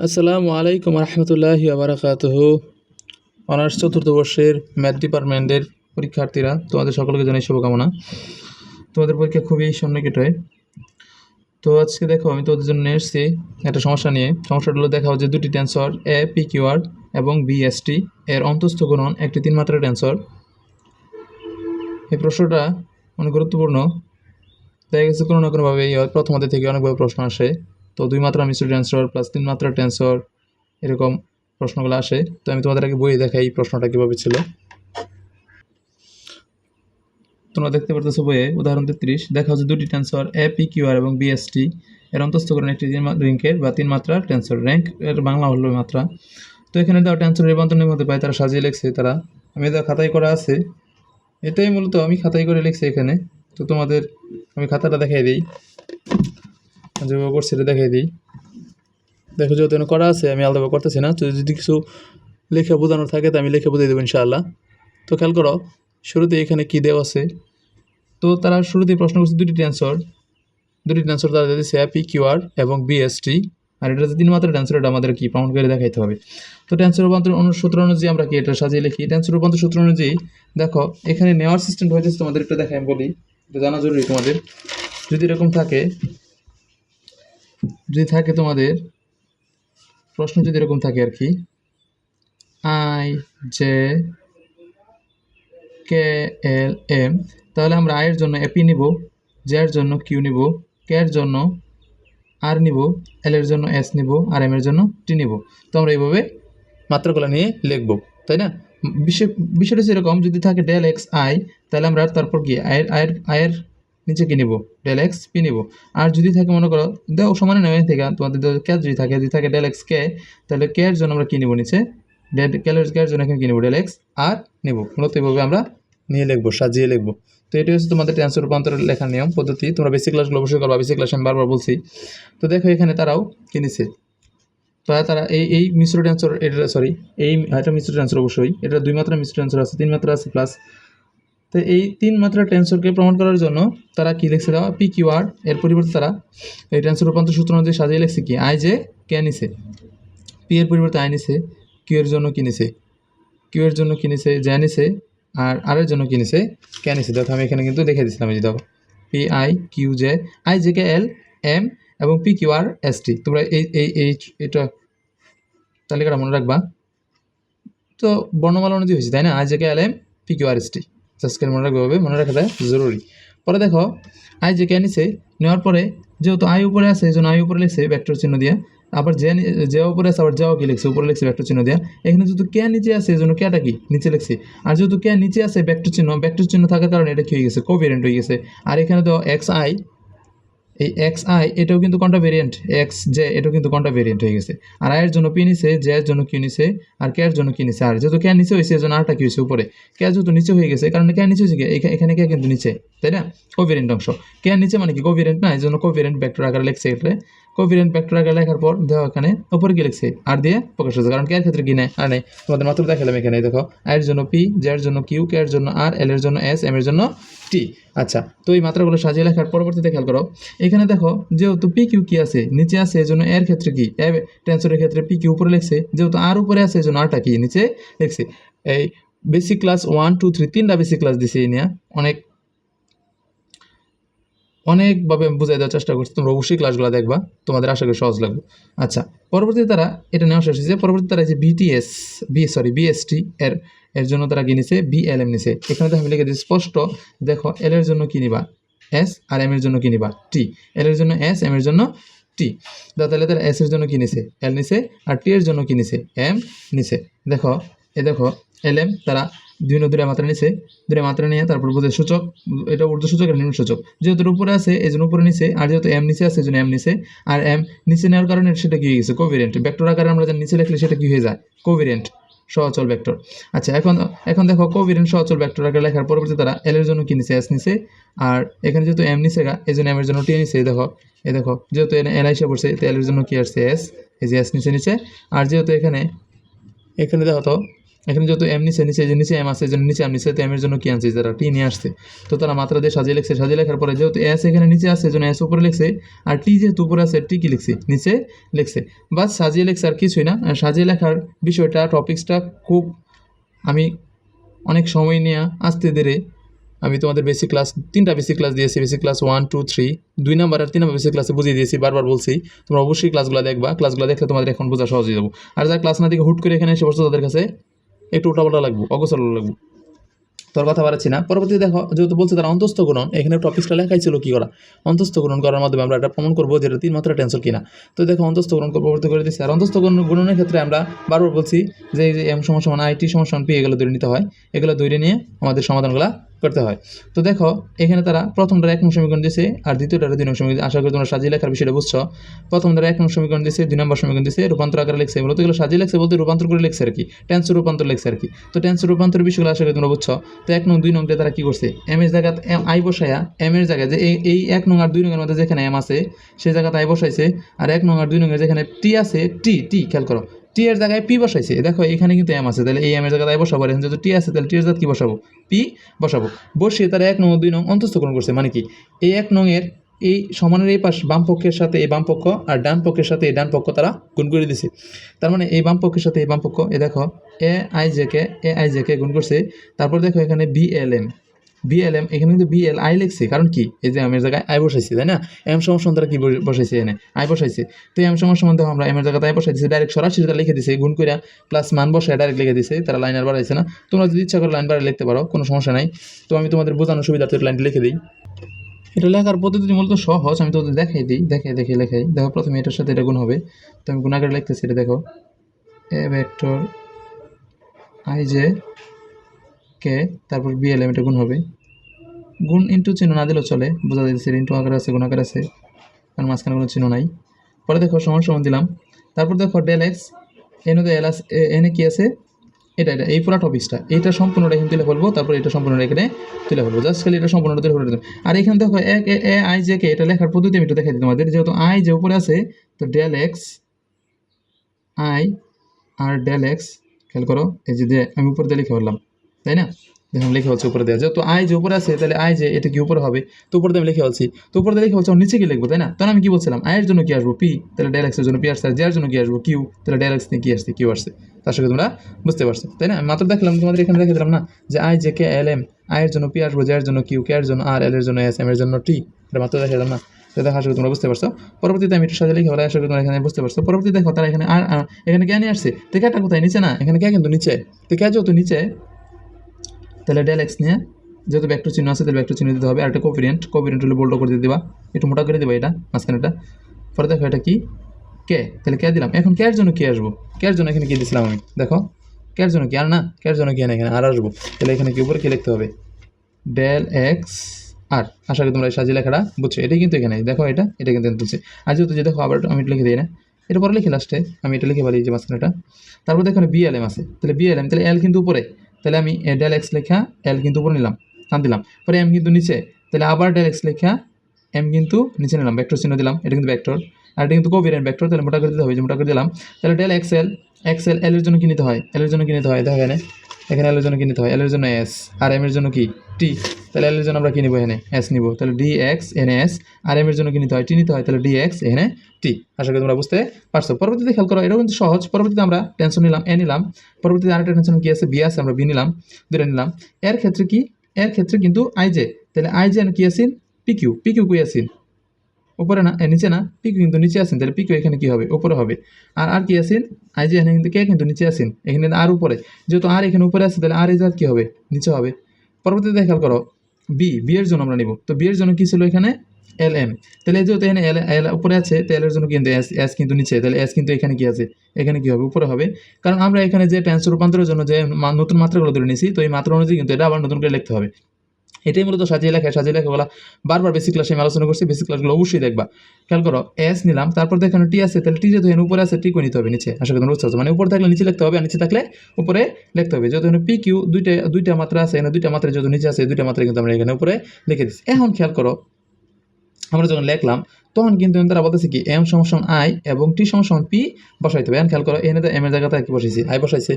আসসালামু আলাইকুম রহমতুল্লাহি আবরাকাতহ অনার্স চতুর্থ বর্ষের ম্যাথ ডিপার্টমেন্টের পরীক্ষার্থীরা, তোমাদের সকলকে জানাই শুভকামনা। তোমাদের পরীক্ষা খুবই সন্নিকটে তো আজকে দেখো, আমি তোমাদের জন্য নিয়ে এসেছি একটা সমস্যা নিয়ে। সমস্যাটা হলো দেখা যে দুটি tensor A P Q R এবং বিএসটি এর অন্তস্থ গুণন একটি তিন মাত্রার টেন্সর এই প্রশ্নটা অনেক গুরুত্বপূর্ণ। দেখা গেছে কোনো না কোনোভাবে এই প্রথমাদের থেকে অনেকভাবে প্রশ্ন আসে। তো দুই মাত্রা মিশ্র টেন্সর প্লাস তিন মাত্রা টেন্সর এরকম প্রশ্নগুলো আসে। তো আমি তোমাদের আগে বইয়ে দেখাই প্রশ্নটা কীভাবে ছিল। তোমরা দেখতে পারতেছো বইয়ে উদাহরণ তেত্রিশ দেখা হচ্ছে দুটি tensor A P Q R এবং বিএসটি এর অন্তস্থকরণ একটি র্যাঙ্কের বা তিন মাত্রার টেন্সর র্যাঙ্ক এর বাংলা হলো মাত্রা। তো এখানে দেওয়া টেন্সর নিবন্ধনের মধ্যে পাই তারা সাজিয়ে লিখছে তারা। আমি দেওয়া খাতায় করা আছে। এটাই মূলত আমি খাতাই করে লিখছি এখানে। তো তোমাদের আমি খাতাটা দেখাই দিই। যেভাবে করছি এটা দেখাই দিই। দেখো যেহেতু করা আছে, আমি আলাদাভাবে করতেছি না। যদি কিছু লেখা বোঝানোর থাকে, তো আমি লিখে বুঝিয়ে দেবো ইনশাআল্লাহ। তো খেয়াল করো শুরুতে এখানে কী দেওয়া আছে? তো তারা শুরুতেই প্রশ্ন করছে দুটি টেন্সর দুটি টেন্সর তারা দিয়েছে পি কিউআর এবং বিএসটি আর এটা তিন মাত্রা টেন্সর এটা আমাদের কি প্রমাণ করে দেখাইতে হবে। তো টেন্সর রূপান্তর সূত্র অনুযায়ী আমরা কি এটা সাজিয়ে লিখি? টেন্সর রূপান্তর সূত্র অনুযায়ী, দেখো, এখানে নেওয়ার সিস্টেম হয়েছে তোমাদের একটু দেখাই, আমি বলি। এটা জানা জরুরি তোমাদের। যদি এরকম থাকে যদি থাকে তোমাদের, প্রশ্ন যদি এরকম থাকে আর কি I J K L M তাহলে আমরা আয়ের জন্য এপি নিব জের জন্য কিউ নিব এর জন্য আর নিব এল এর জন্য এস নিব, আর এম এর জন্য টি নিব। তো আমরা এইভাবে মাত্রাগুলো নিয়ে লিখব, তাই না? বিষয় বিষয়টা সেরকম যদি থাকে ডেল এক্স আই তাহলে আমরা তারপর কি আয়ের আয়ের আয়ের নিচে কি নিব ডেল এক্স পি নিব। আর যদি থাকে, মনে করো, দেও সমানে নেবে থেকে, তোমাদের কে যদি থাকে যদি থাকে ডেল এক্স কে তাহলে কে এর জন্য আমরা কি নিব নিচে? ডেল ক্যালোরিজ কে এর জন্য এখানে কি নিব? ডেল এক্স আর নিব। মূলত এইভাবে আমরা নিয়ে লিখব, সাজিয়ে লিখব। তো এটি হচ্ছে তোমাদের ট্রান্সফার রূপান্তরের লেখার নিয়ম, পদ্ধতি। তোমরা বেসিক ক্লাসগুলো অবশ্যই করবা। বেসিক ক্লাস আমি বারবার বলছি। তো দেখো এখানে তারাও কি নিছে? তো তারা, এই এই মিশ্র ট্রান্সফার এটা সরি এই, এটা মিশ্র ট্রান্সফার অবশ্যই। এটা দুই মাত্রা মিশ্র ট্রান্সফার আছে তিন মাত্রা আছে প্লাস তো এই তিন মাত্রা টেন্সরকে প্রমাণ করার জন্য তারা কি লিখছে দেওয়া পি কিউ আর এর পরিবর্তে তারা এই টেন্সর রূপান্তর সূত্র অনুযায়ী সাজিয়ে লিখছে কি? আই যে কে নিছে। পি এর পরিবর্তে আই নিছে কিউ এর জন্য কি নিছে? কিউ এর জন্য কি নিছে? জে নিছে, আর আর এর জন্য কি নিছে? কে নিছে। দেখো, আমি এখানে কিন্তু দেখে দিচ্ছিলাম এই যে দেখো। P I Q J I J K L M এবং P Q R S T তোমরা এই এই এই, এটা তালিকাটা মনে রাখবা। তো বর্ণমালা অনুযায়ী হয়েছে, তাই না? I J K L M P Q R S T subscribe মনে রাখবে হবে মনে রাখাটা জরুরি। পরে দেখো আই যে কে নিছে, নেওয়ার পরে যেহেতু আই উপরে আছে এই আই উপরে লিখছে ভেক্টর চিহ্ন দিয়ে। আবার যে যে উপরে আছে, আবার যাও কি লিখছে, উপরে লিখছে ভেক্টর চিহ্ন দিয়ে। এখানে যেহেতু কে নিচে আছে এই জন্য কেটা কি? নিচে লিখছে। আর যেহেতু কে নিচে আছে ভেক্টর চিহ্ন ভেক্টর চিহ্ন থাকার কারণে এটা কি হয়ে গেছে কোভেরিয়েন্ট হয়ে গেছে। আর এখানে তো এক্স আই এই এক্স আই এটাও কিন্তু কোনটা ভেরিয়েন্ট এক্স জে এটাও কিন্তু কোনটা ভেরিয়েন্ট হয়ে গেছে। আর আয়ের জন্য পি নিছে জে এর জন্য কিউ নিছে, আর কে এর জন্য কি নিছে। আর যেহেতু কে নিচে হয়েছে এজন্য আরটা কি হয়েছে উপরে। কে যেহেতু নিচে হয়ে গেছে, কারণ কে নিচে হয়েছে এখানে কে কিন্তু নিচে, তাই না? কোভেরিয়েন্ট অংশ। কে নিচে মানে কি? কোভেরিয়েন্ট না, এই জন্য কোভেরিয়েন্ট ভেক্টর আকারে লিখছে এখানে কোভেরিয়েন্ট ভেক্টর আকারে লেখার পর দেওয়া এখানে উপরে কি লিখছে? আর দিয়ে প্রকাশ হয়েছে। কারণ কে এর ক্ষেত্রে কি নেই? আর নেই। তোমাদের মাত্র দেখালাম এখানে, দেখো। আয়ের জন্য পি জে এর জন্য কিউ কে এর জন্য আর এল এর জন্য এস এম এর জন্য টি আচ্ছা তো এই মাত্রাগুলো সাজিয়ে লেখার পরবর্তীতে খেয়াল করো। এখানে দেখো, যেহেতু পি কিউ কি আছে, নিচে আছে এই জন্য এর ক্ষেত্রে কি? এ টেন্সরের ক্ষেত্রে পি কিউ উপরে লিখছে। যেহেতু আর উপরে আছে এই জন্য আরটা কি? নিচে লিখছে। এই basic class one two three তিনটা বেসিক ক্লাস দিছে এই নিয়ে। অনেক অনেকভাবে বুঝাই দেওয়ার চেষ্টা করছি। তোমরা অবশ্যই ক্লাসগুলো দেখবা, তোমাদের আশা করি সহজ লাগবে। আচ্ছা পরবর্তীতে তারা এটা নেওয়া শেষ হয়েছে। পরবর্তী তারা যে বিটিএস বি সরি বিএসটি এর এর জন্য তারা কি নিছে? বিএলএম নিছে। এখানে তো আমি লিখে দিচ্ছি, স্পষ্ট, দেখো এল এর জন্য কি নিবা? এস আর এম এর জন্য কি নিবা? টি এল এর জন্য এস এম এর জন্য টি তাহলে তারা এস এর জন্য কি নিছে? এল নিছে আর টি এর জন্য কি নিছে? এম নিছে। দেখো, এ দেখো এল এম তারা বিভিন্ন দূরে মাত্রা নিছে দূরে মাত্রা নিয়ে তারপর বোধহয় সূচক, এটা উর্দু সূচক আর নিম্ন সূচক। যেহেতু উপরে আছে, এই জন্য উপরে নিচে, আর যেহেতু এম নিচে আছে, এই জন্য এম নিচে। আর এম নিচে নেওয়ার কারণে সেটা কি হয়ে গেছে? কোভেরিয়েন্ট ভেক্টর আকারে আমরা যা নিচে লিখলে সেটা কি হয়ে যায়? কোভেরিয়েন্ট সহচল ভেক্টর আচ্ছা এখন এখন দেখো কোভেরিয়েন্ট সহচল ভেক্টর আকারে লেখার পরবর্তী তারা এল এর জন্য কি নিছে এস নিছে আর এখানে যেহেতু এম নিছে গা এই জন্য এম এর জন্য টি নিছে দেখো, এই দেখো, যেহেতু এল আইসে পড়ছে তো এল এর জন্য কি আসছে এস এই যে এস নিচে নিচে। আর যেহেতু এখানে এখানে দেখো তো এখানে যেহেতু এম নিচে নিচে যে নিচে এম আছে জন্য নিচে এম নিচে তো এমের জন্য কি আনছে তারা টি নিয়ে আসছে। তো তারা মাত্রা দিয়ে সাজিয়ে লিখছে, সাজিয়ে লেখার পরে যেহেতু এস এখানে নিচে আছে জন্য এস উপরে লিখছে, আর টি যেহেতু উপরে আছে টি কি লিখছে? নিচে লিখছে। বাস সাজিয়ে লিখছে আর কিছুই না। সাজিয়ে লেখার বিষয়টা টপিক্সটা খুব আমি অনেক সময় নিয়ে আসতে ধীরে আমি তোমাদের বেসিক ক্লাস তিনটা বেসিক ক্লাস দিয়েছি basic class one two three দুই নাম্বার আর তিন নাম্বার বেসিক ক্লাসে বুঝিয়ে দিয়েছি, বারবার বলছি। তোমরা অবশ্যই ক্লাসগুলো দেখবা ক্লাসগুলো দেখলে তোমাদের এখন বোঝা সহজ হয়ে যাব। আর যারা ক্লাস না দিকে হুট করে এখানে এসে বসছো তাদের কাছে একটু উল্টাপাল্টা লাগবো অগোচর লাগবো। তোর কথা বাড়াচ্ছি না। পরবর্তী দেখো, যেহেতু বলছে তারা অন্তস্থ গুণন এখানে টপিকটা লেখাই ছিল কী করা? অন্তস্থ গুণন করার মাধ্যমে আমরা এটা প্রমাণ করব যেটা তিন মাত্রা টেন্সর কিনা। তো দেখো অন্তস্থ গুণন পরবর্তী করে দিচ্ছি আর অন্তস্থ গুণন গুণনের ক্ষেত্রে আমরা বারবার বলছি যে এম সমস্যা মানে আই টি সমান সমান পি এগুলো দূরে নিতে হয়। এগুলো দূরে নিয়ে আমাদের সমাধানগুলো করতে হয়। তো দেখো, এখানে তারা প্রথমটার এক নং সমীকরণ দিয়েছে আর দ্বিতীয়টার দুই নং সমীকরণ আশা করি তোমরা সাজিয়ে লেখার বিষয়টা বুঝছ। প্রথমটার এক নং সমীকরণ দিয়েছে দুই নম্বর সমীকরণ দিয়েছে রূপান্তর আকারে লিখছে মূলত এগুলো সাজিয়ে লিখছে বলতে রূপান্তর করে লিখছে আর কি টেন্স রূপান্তর লিখছে আর কি তো টেন্স রূপান্তর বিষয়গুলো আশা করি তোমরা বুঝছ। তো এক নং, দুই নংটা তারা কি করছে? এম এর জায়গায় এম আই বসায়া এম এর জায়গায় যে এই- এই এক নং আর দুই নংয়ের মধ্যে যেখানে এম আছে সেই জায়গাতে আই বসাইছে। আর এক নং আর দুই নংয়ের যেখানে টি আছে টি টি খেয়াল করো। টি এর জায়গায় পি বসাইছে। দেখো, এখানে কিন্তু এম আছে, তাহলে এই এম এর জায়গায় বসাবো। এখানে যেহেতু টি আছে, তাহলে টি এর জায়গায় কি বসাবো? পি বসাবো। বসিয়ে তারা এক নং দুই নং অন্তস্থ অন্তস্থকরণ করছে মানে কি? এই এক নং এর এই সমানের এই পাশ বাম পক্ষের সাথে এই বাম পক্ষ আর ডান পক্ষের সাথে এই ডান পক্ষ তারা গুণ করে দিছে। তার মানে এই বাম পক্ষের সাথে এই বাম পক্ষ, এ দেখো, A I J K, A I J K গুণ করছে। তারপর দেখো এখানে B L M B L M এখানে কিন্তু বি এল আই লিখছে, কারণ কি? এই যে এমের জায়গায় আই বসাইছে, তাই না? এম সমান সমান তারা কি বস- বসাইছে এনে আই বসাইছে। তো এম সমান সমান আমরা এমের জায়গায় আই বসাই ডাইরেক্ট সরাসরি লিখে দিছে, গুণ করে প্লাস মান বসায় ডাইরেক্ট লিখে দিছে, তারা লাইন আর বাড়াইছে না। তোমরা যদি ইচ্ছা করো লাইন বাড়াই লিখতে পারো, কোনো সমস্যা নাই। তো আমি তোমাদের বোঝানোর সুবিধা সুবিধার্থে লাইনটা লিখে দিই। এটা লেখার পদ্ধতি মূলত সহজ, আমি তোমাদের দেখাই দিই, দেখাই দেখে লেখাই। দেখো প্রথমে এটার সাথে এটা গুণ হবে। তো আমি গুণাকারে লিখতেছি এটা, দেখো। A vector I J K, তারপর বিএলএম এটা গুণ হবে। গুণ ইন্টু চিহ্ন না দিলেও চলে, বোঝা যাচ্ছে ইন্টু আকার আছে, গুণ আকার আছে কারণ মাঝখানে কোনো চিহ্ন নাই। পরে দেখো, সমান সমান দিলাম। তারপর দেখো ডেল এক্স এনে তো এল এনে কি আছে? এটা এটা, এই পুরো টপিকসটা এইটা সম্পূর্ণটা এখানে তুলে ফেলব, তারপর এটা সম্পূর্ণটা এখানে তুলে ফেলব। জাস্ট খালি এটা সম্পূর্ণটা তুলে ফেলব। আর এখানে দেখো এক এ আই জে কে এটা লেখার পদ্ধতি আমি একটু দেখাই দিই তোমাদের। যেহেতু আই যে উপরে আছে, তো ডেল এক্স আই আর ডেল এক্স খেয়াল করো, এই যে আমি উপরে দিয়ে লিখে ফেললাম। তাই না? দেখুন, লিখে হচ্ছে উপরে দেওয়া যেহেতু আই যে উপরে আছে, তাহলে আই যে এটা কি উপরে হবে? তো উপরে আমি লিখে বলছি। তো উপরে লিখে বলছি নিচে কি লিখব? তাই না? তখন আমি কি বলছিলাম, আয়ের জন্য কি আসব? পি তাহলে ডেল এক্সের জন্য পি আসছে জের জন্য কি আসব? কিউ তাহলে ডেল এক্স নিয়ে কি আসছে? কিউ আসছে। তার সাথে তোমরা বুঝতে পারছ, তাই না? মাত্র দেখলাম, তোমাদের এখানে দেখে দিলাম না, যে I J K L M আয়ের জন্য পি আসব জের জন্য কিউ কে এর জন্য আর এল এর জন্য এস এম এর জন্য টি এটা মাত্র দেখে দিলাম না। তো দেখা, আশা করি তোমরা বুঝতে পারছ। পরবর্তীতে আমি একটু সাথে লিখে বলে আশা করি তোমরা এখানে বুঝতে পারছ। পরবর্তী দেখো তারা এখানে আর এখানে কে নিয়ে আসছে? তো কেটা কোথায়? নিচে না? এখানে কে কিন্তু নিচে। তো কে যেহেতু নিচে তাহলে ডেল এক্স নিয়ে, যেহেতু ব্যাকটু চিহ্ন আছে, তাহলে ব্যাকটু চিহ্ন দিতে হবে। আর একটা কোভিরিয়েন্ট কোভিরিয়েন্ট হলে বোল্ড করে দিয়ে দিবা। একটু মোটা করে দিবা এটা মাঝখানেটা পরে দেখো এটা কি? কে তাহলে কে দিলাম। এখন কেয়ার জন্য কি আসব? কেয়ার জন্য এখানে কি দিয়েছিলাম আমি? দেখো কেয়ার জন্য কি? আর না কেয়ার জন্য কি না এখানে আর আসব। তাহলে এখানে কি উপরে কি লিখতে হবে? ডেল এক্স আর আশা করি তোমরা সাজিয়ে লেখাটা বুঝছ। এটাই কিন্তু এখানে। দেখো এটা এটা কিন্তু তুলছে। আর যেহেতু যে দেখো, আবার আমি এটা লিখে দিই না। এটা পরে লিখি লাস্টে আমি এটা লিখে পারি যে মাঝখানেটা তারপর দেখো বিএলএম আছে। তাহলে বিএলএম তাহলে এল কিন্তু উপরে। তাহলে আমি ডেল এক্স লেখা এল কিন্তু উপরে নিলাম, টান দিলাম। পরে এম কিন্তু নিচে, তাহলে আবার ডেল এক্স লেখা এম কিন্তু নিচে নিলাম ভেক্টর চিহ্ন দিলাম, এটা কিন্তু ভেক্টর আর এটা কিন্তু কোভিরিয়েন্ট ভেক্টর তাহলে মোটা করে দিতে হবে, যে মোটা করে দিলাম, তাহলে del X L X L এলের জন্য কিনতে হয়? এল এর জন্য কিনতে হয়? দেখা এখানে এল এর জন্য কি নিতে হয়? এল এর জন্য এস আর এম এর জন্য কি? টি তাহলে এল এর জন্য আমরা কি নিব এখানে? এস নিব। তাহলে ডি এক্স এন এস আর এম এর জন্য কি নিতে হয়? টি নিতে হয়। তাহলে ডি এক্স এখানে টি আশা করি তোমরা বুঝতে পারছ। পরবর্তীতে খেয়াল করো, এটাও কিন্তু সহজ। পরবর্তীতে আমরা টেনশন নিলাম এ নিলাম। পরবর্তীতে আরেকটা টেনশন কি আছে? বি আছে, আমরা বি নিলাম দুটো নিলাম। এর ক্ষেত্রে কি? এর ক্ষেত্রে কিন্তু আই জে তাহলে আই জে কি আসিন পিকিউ পিকিউ কই আসিন উপরে না নিচে না পিকিউ কিন্তু নিচে আসেন, তাহলে পিকিউ এখানে কি হবে? উপরে হবে। আর আর কি আসেন? আই জে এখানে কিন্তু কে কিন্তু নিচে আসেন? এখানে আর উপরে। যেহেতু আর এখানে উপরে আছে, তাহলে আর এজাত কি হবে? নিচে হবে। পরবর্তীতে খেয়াল করো। বি বি এর জন্য আমরা নিব। তো বি এর জন্য কি ছিল এখানে? এল এম তাহলে যেহেতু এখানে এল এল উপরে আছে, তো এল এর জন্য কিন্তু এস এস কিন্তু নিচে। তাহলে এস কিন্তু এখানে কি আছে? এখানে কি হবে? উপরে হবে। কারণ আমরা এখানে যে টেন্স রূপান্তরের জন্য যে নতুন মাত্রাগুলো ধরে নিয়েছি, তো এই মাত্রা অনুযায়ী কিন্তু এটা আবার নতুন করে লিখতে হবে। এটাই মূলত সাজিয়ে লেখা, সাজিয়ে লেখাগুলো বারবার বেসিক ক্লাসে আমি আলোচনা করছি বেসিক ক্লাসগুলো অবশ্যই দেখবা। খেয়াল করো এস নিলাম, তারপর দেখো টি আছে, তাহলে টি যেহেতু উপরে আছে টি নিতে হবে নিচে? আশা করি বুঝতে মানে উপরে থাকলে নিচে লিখতে হবে নিচে থাকলে উপরে লিখতে হবে। যেহেতু পি কিউ দুইটা দুইটা মাত্রা আছে, এখানে দুইটা মাত্রা যেহেতু নিচে আছে দুইটা মাত্রা কিন্তু আমরা এখানে উপরে লিখে দিচ্ছি এখন খেয়াল করো, আমরা যখন লিখলাম, তখন কিন্তু তারা বলতেছে কি এম সমান আই এবং টি সমান পি বসাইতে হবে। এখন খেয়াল করো এনে এম এর জায়গাতে কি বসাইছি? আই বসাইছে।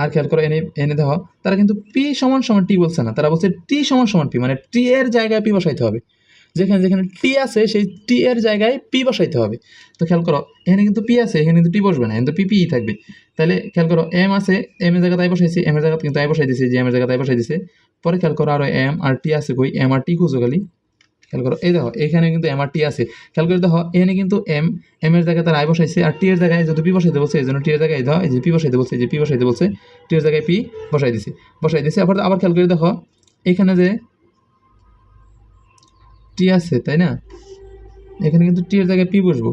আর খেয়াল করো এনে এনে দেখো, তারা কিন্তু পি সমান সমান টি বলছে না। তারা বলছে টি সমান সমান পি মানে টি এর জায়গায় পি বসাইতে হবে। যেখানে যেখানে টি আছে, সেই টি এর জায়গায় পি বসাইতে হবে। তো খেয়াল করো, এখানে কিন্তু পি আছে, এখানে কিন্তু টি বসবে না কিন্তু পি পি থাকবে। তাহলে খেয়াল করো এম আছে এম এর জায়গায় তাই বসাইছি এম এর জায়গায় কিন্তু আই বসাই দিছে, যে এম এর জায়গায় আই বসাই দিছে। পরে খেয়াল করো আরও এম আর টি আছে কই এম আর টি খুঁজো খালি। খেয়াল করো, এই দেখো, এখানে কিন্তু এম আর টি আছে। খেয়াল করে দেখো, এখানে কিন্তু এম এম এর জায়গায় তার আই বসাইছে, আর টি এর জায়গায় যেহেতু পি বসাইতে বলছে, এই জন্য টি এর জায়গায় দাও এই যে পি বসাইতে বলছে, এই যে পি বসাইতে বলছে টি এর জায়গায় পি বসাই দিছে বসাই দিছে, আবার আবার খেয়াল করে দেখো, এখানে যে টি আছে, তাই না? এখানে কিন্তু টি এর জায়গায় পি বসবো।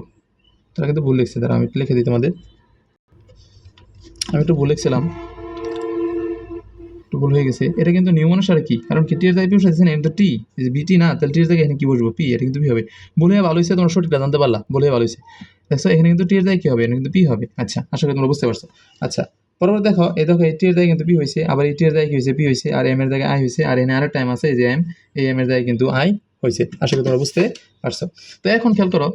তারা কিন্তু ভুল লিখছে তারা আমি লিখে দিই তোমাদের। আমি একটু ভুল লিখছিলাম। একটু ভুল হয়ে গেছে। এটা কিন্তু নিয়ম অনুসারে কি, কারণ কি টি এর জায়গায় পি বসাইছে না এটা টি বিটি না, তাহলে টি এর জায়গায় এখানে কি বসবো? পি এটা কিন্তু পি হবে। বলে ভালো হয়েছে, তোমরা সঠিকটা জানতে পারলা, বলে ভালো হয়েছে। দেখছ, এখানে কিন্তু টি এর জায়গায় কি হবে? এখানে কিন্তু পি হবে। আচ্ছা আশা করি তোমরা বুঝতে পারছ। আচ্ছা পরবর্তী দেখো, এই দেখো, এই টি এর জায়গায় কিন্তু পি হয়েছে, আবার এই টি এর জায়গায় কি হয়েছে? পি হয়েছে, আর এম এর জায়গায় আই হয়েছে, আর এখানে আরেক টাইম আছে যে এম এই এম এর জায়গায় কিন্তু আই হয়েছে। আশা করি তোমরা বুঝতে পারছ। তো এখন খেয়াল করো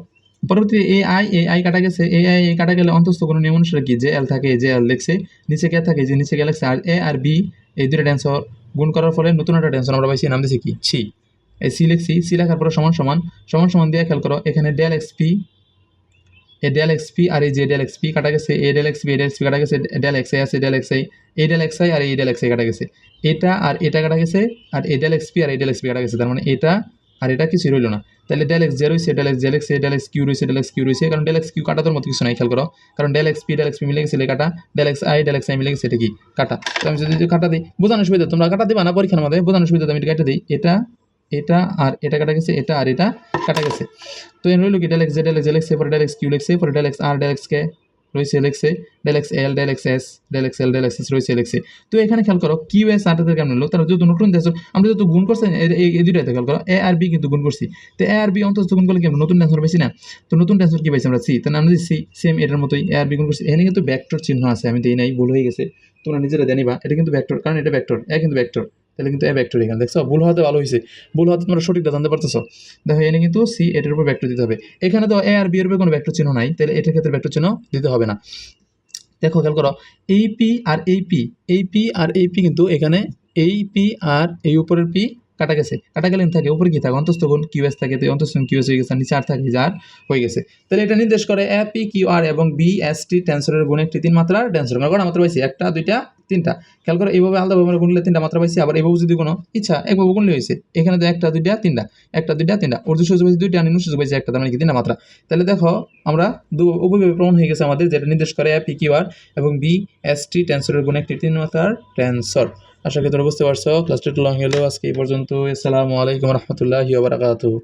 পরবর্তী এ আই এ আই কাটা গেছে এ আই এ কাটা গেলে অন্তস্থ কোনো নিয়ম অনুসারে কি যে এল থাকে যে এল লিখছে নিচে কে থাকে যে নিচে কে লিখছে আর এ আর বি এই দুটো ড্যান্সর গুণ করার ফলে নতুন একটা ড্যান্সর আমরা পাইছি নাম দিয়েছি কি সি এই সি লিখছি সি লেখার পরে সমান সমান সমান সমান দিয়ে খেয়াল করো এখানে ডেল এক্স পি এ ডেল এক্স পি আর এই যে ডেল এক্স পি কাটা গেছে এ del X P del X P কাটা গেছে ডেল এক্স আই আছে ডেল এক্স আই এই ডেল এক্স আই আর এই ডেল এক্স আই কাটা গেছে এটা আর এটা কাটা গেছে আর এ ডেল এক্স পি আর এই ডেল এক্স পি কাটা গেছে তার মানে এটা আর এটা কিছু রইল না তাহলে ডেল এক্স জে রয়েছে del X del X del X Q রয়েছে ডেল এক্স কিউ রয়েছে কারণ ডেল এক্স কিউ কাটানোর মতো কিছু নাই খেয়াল করো কারণ del X P del X P মিলে গেছে কাটা del X I del X I মিলে গেছে এটা কি কাটা তো আমি যদি কাটা দিই বোঝানোর সুবিধা তোমরা কাটা দিবা না পরীক্ষার মধ্যে বোঝানোর সুবিধা আমি কাটা দিই এটা এটা আর এটা কাটা গেছে এটা আর এটা কাটা গেছে তো এর রইল কি del X J del X del X পরে ডেল এক্স কিউ লেখছে পরে ডেল এক্স আর ডেল এক্স কে রয়েছে লেখছে del X L del X S del X L del X S রয়েছে লেখছে তো এখানে খেয়াল করো কিউ এস আর থেকে কেমন তারা যেহেতু নতুন দেশ আমরা যেহেতু গুণ করছি এই দুইটাতে খেয়াল করো এ আর বি কিন্তু গুণ করছি। তো এ আর বি অন্তত গুণ করলে কেমন? নতুন ট্রান্সফার পাইছি না? তো নতুন ট্রান্সফার কি পাইছি আমরা? সি তাহলে আমরা সি সেম এটার মতোই এ আর বি গুণ করছি, এখানে কিন্তু ভেক্টর চিহ্ন আছে, আমি দেই নাই, ভুল হয়ে গেছে। তোমরা নিজেরা জানিবা, এটা কিন্তু ভেক্টর কারণ এটা ভেক্টর এ কিন্তু ভেক্টর তাহলে কিন্তু এ ভেক্টর এখানে, দেখছ? ভুল হতে ভালো হয়েছে ভুল হতে তোমরা সঠিকটা জানতে পারতেছো? দেখো এনে কিন্তু সি এটার উপর ভেক্টর দিতে হবে। এখানে তো এ আর বি এর উপর কোনো ভেক্টর চিহ্ন নাই, তাহলে এটার ক্ষেত্রে ভেক্টর চিহ্ন দিতে হবে না। দেখো, খেয়াল করো এই পি আর এই পি এই পি আর এই পি কিন্তু এখানে এই পি আর এই উপরের পি কাটা গেছে। কাটা গেলে থাকে উপরে কি থাকে? অন্তস্থ গুণ কিউ এস থাকে, তো অন্তস্থ কিউ এস হয়ে গেছে, নিচে আর থাকে, যার হয়ে গেছে। তাহলে এটা নির্দেশ করে এ পি কিউ আর এবং বি এস টি টেন্সরের গুণ একটি তিন মাত্রার টেন্সর আমরা কটা মাত্রা পাইছি একটা, দুইটা, তিনটা। খেয়াল করে, এইভাবে আলাদাভাবে গুনলে তিনটা মাত্রা পাইছি, আবার এইভাবে যদি কোনো ইচ্ছা, একভাবে গুনলে হয়েছে। এখানে তো একটা, দুইটা, তিনটা, একটা, দুইটা, তিনটা। উর্দু সুযোগ পাইছি দুইটা নিম্ন সুযোগ পাইছি একটা, তার মানে কি তিনটা মাত্রা। তাহলে দেখো, আমরা দু, উভয়ভাবে প্রমাণ হয়ে গেছে আমাদের, যেটা নির্দেশ করে এ পি কিউ আর এবং বি এস টি টেন্সরের গুণ একটি তিন মাত্রার টেন্সর আশা করি তোমরা বুঝতে পারছ। ক্লাসটা লং হলেও আজকে এই পর্যন্ত আসসালামু আলাইকুম রহমতুল্লাহি বারাকাতুহু।